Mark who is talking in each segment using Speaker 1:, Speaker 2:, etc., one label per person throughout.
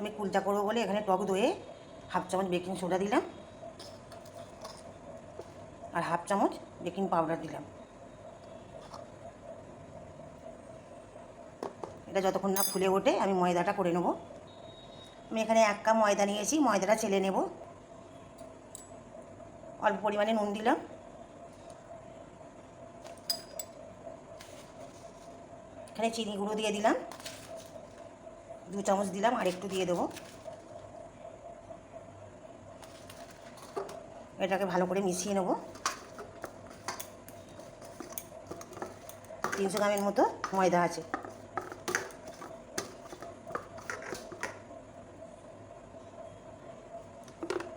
Speaker 1: আমি কুলচা করব বলে এখানে টক দইয়ে হাফ চামচ বেকিং সোডা দিলাম। আর হাফ চামচ বেকিং পাউডার দিলাম। এটা যতক্ষণ না ফুলে ওঠে, আমি ময়দাটা করে নেব। আমি এখানে এক কাপ ময়দা নিয়েছি, ময়দাটা চেলে নেব। অল্প পরিমাণে নুন দিলাম। এখানে চিনি গুঁড়ো দিয়ে দিলাম। দু চামচ দিলাম, আর একটু দিয়ে দেবো। এটাকে ভালো করে মিশিয়ে নেব। তিনশো গ্রামের মতো ময়দা আছে।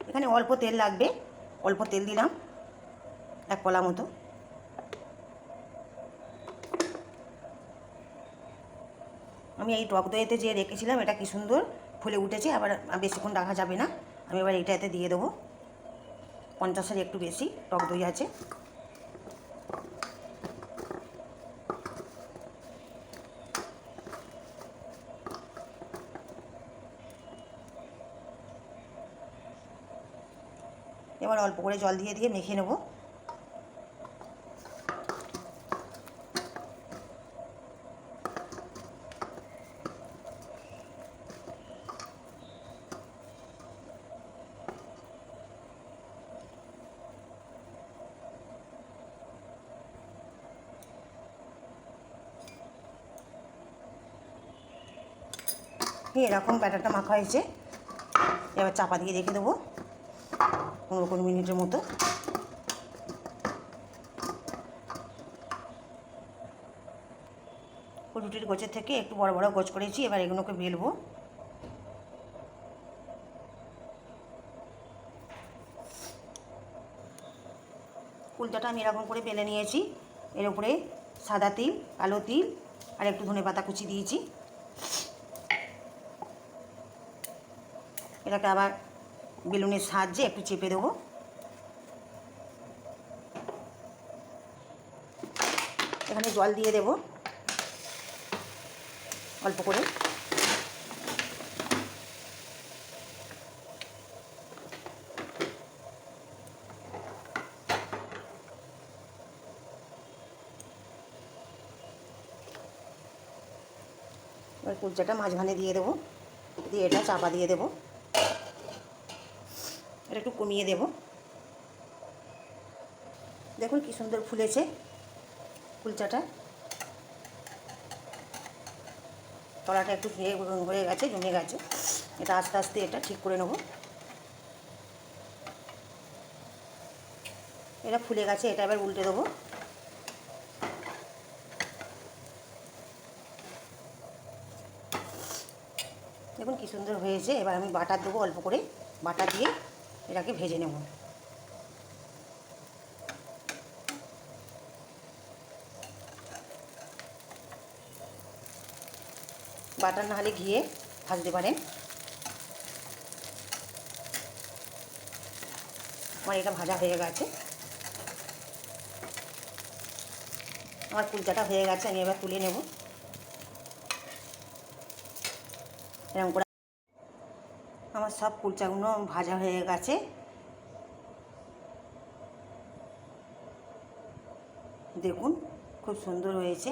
Speaker 1: এখানে অল্প তেল লাগবে। অল্প তেল দিলাম, এক কলা মতো। আমি এই টক দইতে যে রেখেছিলাম, এটা কি সুন্দর ফুলে উঠেছে, আবার বেশিক্ষণ রাখা যাবে না। আমি এবার এটা এতে দিয়ে দেবো। পঞ্চাশের একটু বেশি টক দই আছে। এবার অল্প করে জল দিয়ে দিয়ে মেখে নেব। এই এরকম ব্যাটারটা মাখা হয়েছে, এবার চাপা দিয়ে রেখে দেবো পনেরো কুড়ি মিনিটের মতো। রুটির গোছের থেকে একটু বড় বড় গোছ করেছি, এবার এগুলোকে বেলবো। কুলচাটা আমি এরকম করে বেলে নিয়েছি, এর উপরে সাদা তিল, কালো তিল, আর একটু ধনে পাতা কুচি দিয়েছি। এটাকে আবার বেলুনের সাহায্যে একটু চেপে দেবো। এখানে জল দিয়ে দেব, অল্প করে। কুলচাটা মাঝখানে দিয়ে দেবো, দিয়ে এটা চাপা দিয়ে দেবো। এটা একটু কমিয়ে দেব। দেখুন কি সুন্দর ফুলেছে কুলচাটা তলাটা একটু হয়ে গেছে, জমে গেছে। এটা আস্তে আস্তে এটা ঠিক করে নেব। এটা ফুলে গেছে, এটা এবার উল্টে দেবো। দেখুন কি সুন্দর হয়েছে, এবার আমি বাটার দেবো অল্প করে, বাটার দিয়ে। এটাকে ভেজে নেব। বাটার না হলে ঘিয়ে ভাজতে পারেন। আমার এটা ভাজা হয়ে গেছে। আমার কুলচাটা হয়ে গেছে, আমি এবার তুলে নেব। এরকম করে আমার সব কুলচাগুলো ভাজা হয়ে গেছে। দেখুন খুব সুন্দর হয়েছে।